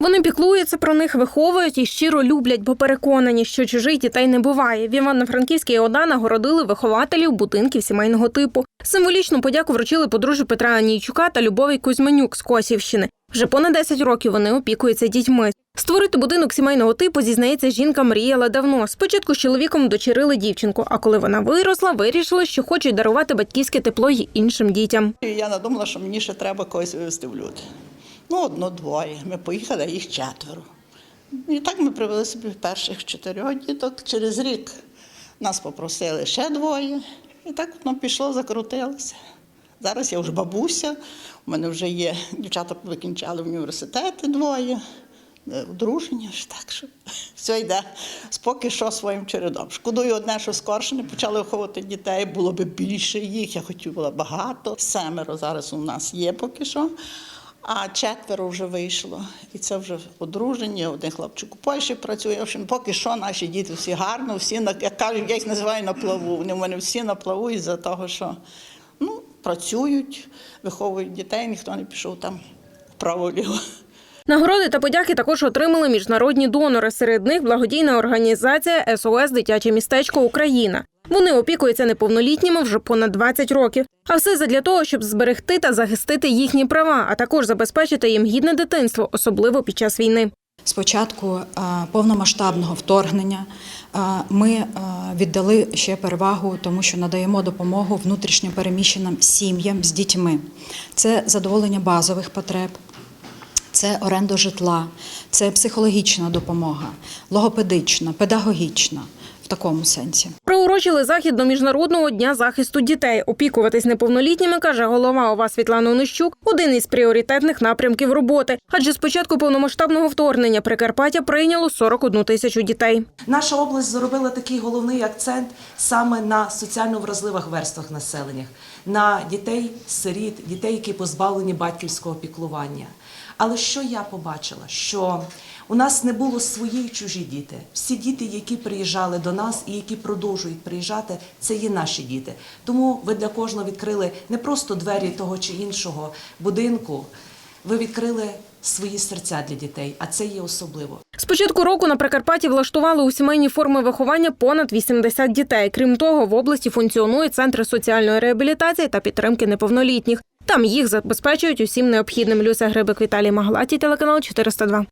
Вони піклуються про них, виховують і щиро люблять, бо переконані, що чужих дітей не буває. В Івано-Франківській ОДА нагородили вихователів будинків сімейного типу. Символічну подяку вручили подружжю Петра Анійчука та Любові Кузьменюк з Косівщини. Вже понад 10 років вони опікуються дітьми. Створити будинок сімейного типу, зізнається, жінка мріяла давно. Спочатку з чоловіком дочерили дівчинку, а коли вона виросла, вирішили, що хочуть дарувати батьківське тепло й іншим дітям. Я надумала, що мені ще треба когось вивезти в люди. Ну, одно-двоє. Ми поїхали, їх четверо. І так ми привели собі перших чотирьох діток. Через рік нас попросили ще двоє. І так воно пішло, закрутилося. Зараз я вже бабуся, у мене вже є дівчата викінчали в університети двоє, е, одружені, ж так що все йде поки що своїм чередом. Шкодую одне, що скорше не почали виховувати дітей, було б більше їх, я хотіла багато. Семеро зараз у нас є поки що. А четверо вже вийшло. І це вже одружені, один хлопчик у Польщі працює. В общем, поки що наші діти всі гарно, всі на як кажуть, я їх називаю на плаву. Вони в мене всі на плаву із-за того, що ну, працюють, виховують дітей, ніхто не пішов там вправо-ліво. Нагороди та подяки також отримали міжнародні донори. Серед них благодійна організація СОС Дитяче містечко Україна. Вони опікуються неповнолітніми вже понад 20 років. А все задля того, щоб зберегти та захистити їхні права, а також забезпечити їм гідне дитинство, особливо під час війни. З початку е, повномасштабного вторгнення е, ми е, віддали ще перевагу, тому що надаємо допомогу внутрішньо переміщеним сім'ям з дітьми. Це задоволення базових потреб, це оренда житла, це психологічна допомога, логопедична, педагогічна в такому сенсі. Приурочили захід до міжнародного дня захисту дітей. Опікуватись неповнолітніми каже голова ОВА Світлана Онищук, один із пріоритетних напрямків роботи. Адже з початку повномасштабного вторгнення Прикарпаття прийняло 41 тисячу дітей. Наша область зробила такий головний акцент саме на соціально вразливих верствах населення, на дітей, сиріт, дітей, які позбавлені батьківського піклування. Але що я побачила? Що у нас не було свої й чужі діти. Всі діти, які приїжджали до нас і які продовжують приїжджати, це є наші діти. Тому ви для кожного відкрили не просто двері того чи іншого будинку. Ви відкрили свої серця для дітей, а це є особливо. З початку року на Прикарпатті влаштували у сімейні форми виховання понад 80 дітей. Крім того, в області функціонують центри соціальної реабілітації та підтримки неповнолітніх. Там їх забезпечують усім необхідним. Люся Грибик, Віталій Маглаті, телеканал 402.